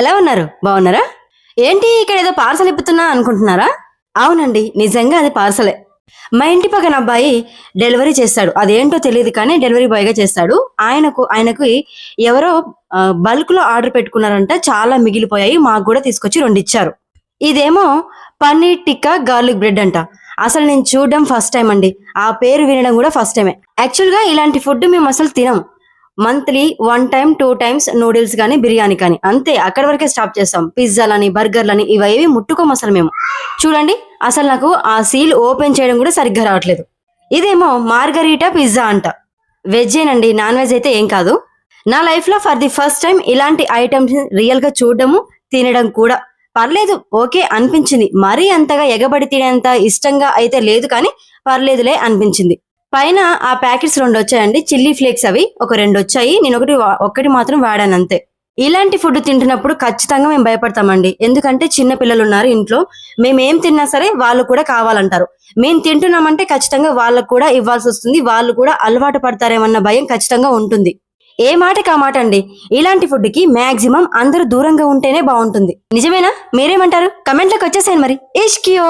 ఎలా ఉన్నారు? బాగున్నారా? ఏంటి ఇక్కడ ఏదో పార్సల్ ఇప్పుతున్నా అనుకుంటున్నారా? అవునండి నిజంగా అది పార్సలే. మా ఇంటి పక్కన అబ్బాయి డెలివరీ చేస్తాడు. అదేంటో తెలియదు కానీ డెలివరీ బాయ్గా చేస్తాడు. ఆయనకు ఆయనకు ఎవరో బల్క్లో ఆర్డర్ పెట్టుకున్నారంట. చాలా మిగిలిపోయాయి. మాకు కూడా తీసుకొచ్చి రెండు ఇచ్చారు ఇదేమో పన్నీర్ టిక్కా గార్లిక్ బ్రెడ్ అంట. అసలు నేను చూడడం ఫస్ట్ టైం అండి. ఆ పేరు వినడం కూడా ఫస్ట్ టైమే. యాక్చువల్గా ఇలాంటి ఫుడ్ మేము అసలు తినం. Monthly one time two times noodles కానీ బిర్యానీ కానీ. అంతే అక్కడి వరకే స్టాప్ చేస్తాం పిజ్జాలని బర్గర్లని ఇవేవి ముట్టుకోం అసలు మేము. చూడండి అసలు నాకు ఆ సీల్ ఓపెన్ చేయడం కూడా సరిగ్గా రావట్లేదు. ఇదేమో మార్గరీటా పిజ్జా అంట. వెజ్జేనండి నాన్ వెజ్ అయితే ఏం కాదు. నా లైఫ్లో ఫర్ ది ఫస్ట్ టైం ఇలాంటి ఐటమ్స్ రియల్గా చూడడము తినడం కూడా. పర్లేదు ఓకే అనిపించింది. మరీ అంతగా ఎగబడి తినేంత ఇష్టంగా అయితే లేదు కానీ పర్లేదులే అనిపించింది. పైన ఆ ప్యాకెట్స్ రెండు వచ్చాయండి చిల్లీ ఫ్లేక్స్ అవి ఒక రెండు వచ్చాయి నేను ఒకటి ఒకటి ఒక్కటి మాత్రం వాడాను అంతే ఇలాంటి ఫుడ్ తింటున్నప్పుడు ఖచ్చితంగా మేము భయపడతామండి. ఎందుకంటే చిన్న పిల్లలు ఉన్నారు ఇంట్లో. మేము ఏం తిన్నా సరే వాళ్ళు కూడా కావాలంటారు. మేము తింటున్నామంటే ఖచ్చితంగా వాళ్ళకు కూడా ఇవ్వాల్సి వస్తుంది వాళ్ళు కూడా అలవాటు పడతారేమన్న భయం ఖచ్చితంగా ఉంటుంది. ఏ మాటకి ఆ మాట అండి? ఇలాంటి ఫుడ్కి మాక్సిమం అందరూ దూరంగా ఉంటేనే బాగుంటుంది నిజమేనా? మీరేమంటారు? కమెంట్లకు వచ్చేసాను మరి. ఇష్కియో!